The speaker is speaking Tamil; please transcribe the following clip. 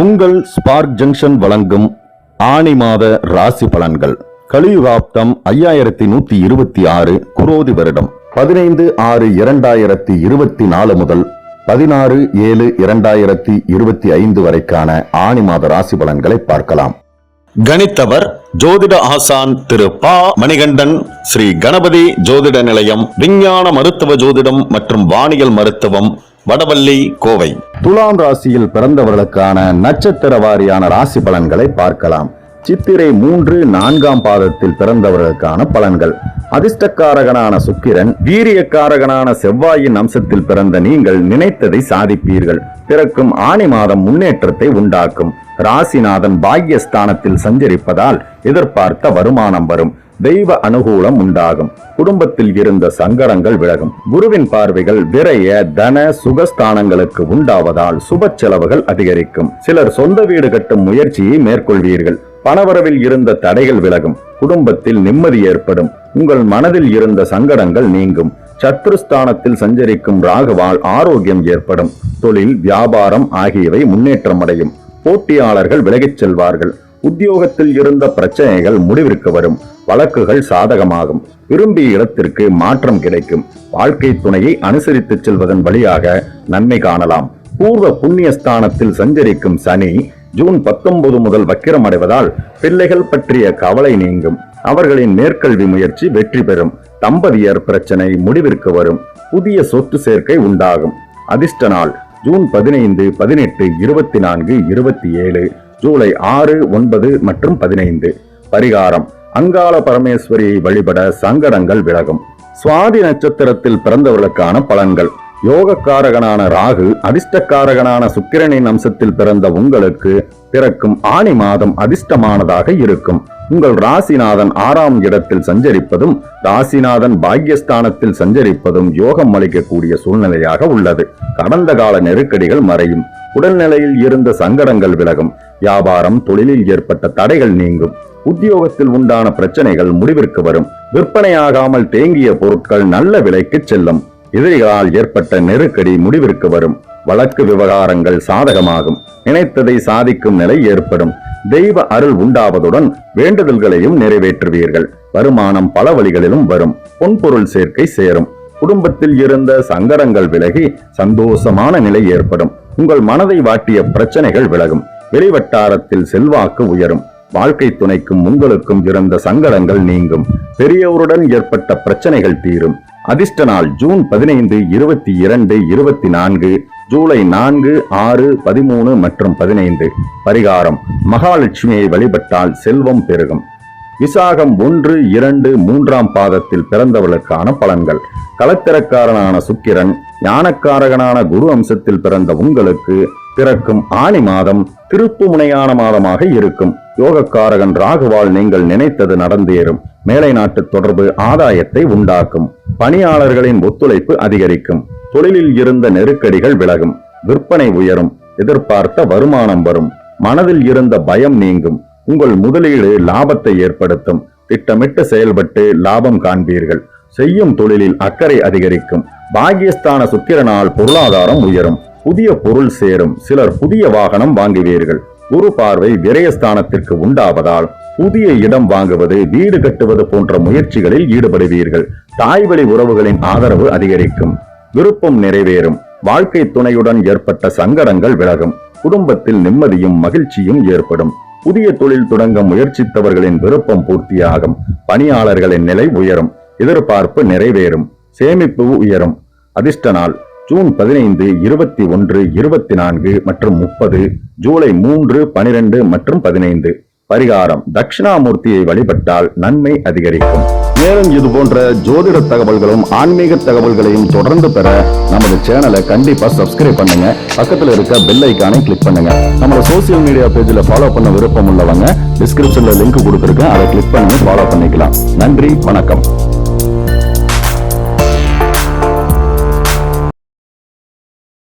உங்கள் ஸ்பார்க் ஜங்ஷன் வழங்கும் ஆணி மாத ராசி பலன்கள். கலியுகாப்தம் ஐயாயிரத்தி நூத்தி இருபத்தி ஆறு குரோதி வருடம். பதினைந்து ஆறு இரண்டாயிரத்தி இருபத்தி நாலு முதல் பதினாறு ஏழு இரண்டாயிரத்தி இருபத்தி ஐந்து வரைக்கான ஆணி மாத ராசி பலன்களை பார்க்கலாம். கணித்தவர் ஜோதிட ஆசான் திரு பா. மணிகண்டன் ஸ்ரீ கணபதி ஜோதிட நிலையம் விஞ்ஞான மருத்துவ ஜோதிடம் மற்றும் வானியல் மருத்துவம் வடவள்ளி கோவை. துலாம் ராசியில் பிறந்தவர்களுக்கான நட்சத்திர வாரியான ராசி பலன்களை பார்க்கலாம். சித்திரை மூன்று நான்காம் பாதத்தில் பிறந்தவர்களுக்கான பலன்கள். அதிர்ஷ்டக்காரகனான சுக்கிரன் வீரியக்காரகனான செவ்வாயின் அம்சத்தில் பிறந்த நீங்கள் நினைத்ததை சாதிப்பீர்கள். பிறக்கும் ஆணி மாதம் முன்னேற்றத்தை உண்டாக்கும். ராசிநாதன் பாக்யஸ்தானத்தில் சஞ்சரிப்பதால் எதிர்பார்த்த வருமானம் வரும். தெய்வ அனுகூலம் உண்டாகும். குடும்பத்தில் இருந்த சங்கடங்கள் விலகும். குருவின் பார்வைகள் விரைய தன சுகஸ்தானங்களுக்கு உண்டாவதால் சுப செலவுகள் அதிகரிக்கும். சிலர் சொந்த வீடு கட்டும் முயற்சியை மேற்கொள்வீர்கள். பணவரவில் இருந்த தடைகள் விலகும். குடும்பத்தில் நிம்மதி ஏற்படும். உங்கள் மனதில் இருந்த சங்கடங்கள் நீங்கும். சத்ருஸ்தானத்தில் சஞ்சரிக்கும் ராகுவால் ஆரோக்கியம் ஏற்படும். தொழில் வியாபாரம் ஆகியவை முன்னேற்றம் அடையும். போட்டியாளர்கள் விலகிச் செல்வார்கள். உத்தியோகத்தில் இருந்த பிரச்சனைகள் முடிவிற்கு வரும். வழக்குகள் சாதகமாகும். விரும்பிய இடத்திற்கு மாற்றம் கிடைக்கும். வாழ்க்கை துணையை அனுசரித்துச் செல்வதன் வழியாக நன்மை காணலாம். பூர்வ புண்ணியஸ்தானத்தில் சஞ்சரிக்கும் சனி ஜூன் பத்தொன்பது முதல் வக்கிரமடைவதால் பிள்ளைகள் பற்றிய கவலை நீங்கும். அவர்களின் மேற்கல்வி முயற்சி வெற்றி பெறும். தம்பதியர் பிரச்சனை முடிவிற்கு வரும். புதிய சொத்து சேர்க்கை உண்டாகும். அதிர்ஷ்ட நாள் ஜூன் பதினைந்து பதினெட்டு இருபத்தி நான்கு இருபத்தி ஏழு. ஜூலை ஆறு ஒன்பது மற்றும் பதினைந்து. பரிகாரம். அங்காள பரமேஸ்வரியை வழிபட சங்கடங்கள் விலகும். சுவாதி நட்சத்திரத்தில் பிறந்தவர்களுக்கான பலன்கள். யோகக்காரகனான ராகு அதிர்ஷ்டக்காரகனான சுக்கிரனின் அம்சத்தில் பிறந்த உங்களுக்கு பிறக்கும் ஆணி மாதம் அதிர்ஷ்டமானதாக இருக்கும். உங்கள் ராசிநாதன் ஆறாம் இடத்தில் சஞ்சரிப்பதும் ராசிநாதன் பாக்யஸ்தானத்தில் சஞ்சரிப்பதும் யோகம் அளிக்கக்கூடிய சூழ்நிலையாக உள்ளது. கடந்த கால நெருக்கடிகள் மறையும். உடல்நிலையில் இருந்த சங்கடங்கள் விலகும். வியாபாரம் தொழிலில் ஏற்பட்ட தடைகள் நீங்கும். உத்தியோகத்தில் உண்டான பிரச்சனைகள் முடிவிற்கு வரும். விற்பனையாகாமல் தேங்கிய பொருட்கள் நல்ல விலைக்கு செல்லும். எதிரிகளால் ஏற்பட்ட நெருக்கடி முடிவிற்கு வரும். வழக்கு விவகாரங்கள் சாதகமாகும். நினைத்ததை சாதிக்கும் நிலை ஏற்படும். தெய்வ அருள் உண்டாவதுடன் வேண்டுதல்களையும் நிறைவேற்றுவீர்கள். வருமானம் பல வழிகளிலும் வரும். பொன்பொருள் சேர்க்கை சேரும். குடும்பத்தில் இருந்த சங்கடங்கள் விலகி சந்தோஷமான நிலை ஏற்படும். உங்கள் மனதை வாட்டிய பிரச்சனைகள் விலகும். வெளிவட்டாரத்தில் செல்வாக்கு உயரும். வாழ்க்கை துணைக்கும் உங்களுக்கும் இருந்த சங்கடங்கள் நீங்கும். பெரியவருடன் ஏற்பட்ட பிரச்சனைகள் தீரும். அதிர்ஷ்ட நாள் ஜூன் பதினைந்து இருபத்தி இரண்டு இருபத்தி நான்கு ஜூலை நான்கு ஆறு பதிமூணு மற்றும் பதினைந்து. பரிகாரம். மகாலட்சுமியை வழிபட்டால் செல்வம் பெருகும். விசாகம் ஒன்று இரண்டு மூன்றாம் பாதத்தில் பிறந்தவர்களுக்கான பலன்கள். கலத்திரக்காரனான சுக்கிரன் ஞானக்காரகனான குரு அம்சத்தில் பிறந்த உங்களுக்கு பிறக்கும் ஆணி மாதம் திருப்பு முனையான மாதமாக இருக்கும். யோகக்காரகன் ராகுவால் நீங்கள் நினைத்தது நடந்தேறும். மேலை நாட்டு தொடர்பு ஆதாயத்தை உண்டாக்கும். பணியாளர்களின் ஒத்துழைப்பு அதிகரிக்கும். தொழிலில் இருந்த நெருக்கடிகள் விலகும். விற்பனை உயரும். எதிர்பார்த்த வருமானம் வரும். மனதில் இருந்த பயம் நீங்கும். உங்கள் முதலீடு லாபத்தை ஏற்படுத்தும். திட்டமிட்டு செயல்பட்டு லாபம் காண்பீர்கள். செய்யும் தொழிலில் அக்கறை அதிகரிக்கும். பாகியஸ்தான சுக்கிரனால் பொருளாதாரம் உயரும். புதிய பொருள் சேரும். சிலர் புதிய வாகனம் வாங்குவீர்கள். குரு பார்வை விரயஸ்தானத்திற்கு உண்டாவதால் புதிய இடம் வாங்குவது வீடு கட்டுவது போன்ற முயற்சிகளில் ஈடுபடுவீர்கள். தாய்வழி உறவுகளின் ஆதரவு அதிகரிக்கும். விருப்பம் நிறைவேறும். வாழ்க்கை துணையுடன் ஏற்பட்ட சங்கடங்கள் விலகும். குடும்பத்தில் நிம்மதியும் மகிழ்ச்சியும் ஏற்படும். புதிய தொழில் தொடங்க முயற்சித்தவர்களின் விருப்பம் பூர்த்தியாகும். பணியாளர்களின் நிலை உயரும். எதிர்பார்ப்பு நிறைவேறும். சேமிப்பு உயரும். அதிர்ஷ்ட நாள் ஜூன் பதினைந்து இருபத்தி ஒன்று இருபத்தி நான்கு மற்றும் முப்பது ஜூலை மூன்று பனிரெண்டு மற்றும் பதினைந்து. பரிகாரம் தட்சிணாமூர்த்தியை வழிபட்டால் நன்மை அதிகரிக்கும். மேலும் இது போன்ற ஜோதிட தகவல்களும் ஆன்மீக தகவல்களையும் தொடர்ந்து பெற நமது சேனலை கண்டிப்பா சப்ஸ்கிரைப் பண்ணுங்க. பக்கத்துல இருக்க பெல் ஐக்கானை கிளிக் பண்ணுங்க. நம்ம சோசியல் மீடியா பேஜ்ல ஃபாலோ பண்ண விருப்பம் உள்ளவங்க டிஸ்கிரிப்ஷன்ல லிங்க் கொடுத்துருக்கேன். அதை கிளிக் பண்ணி ஃபாலோ பண்ணிக்கலாம். நன்றி வணக்கம்.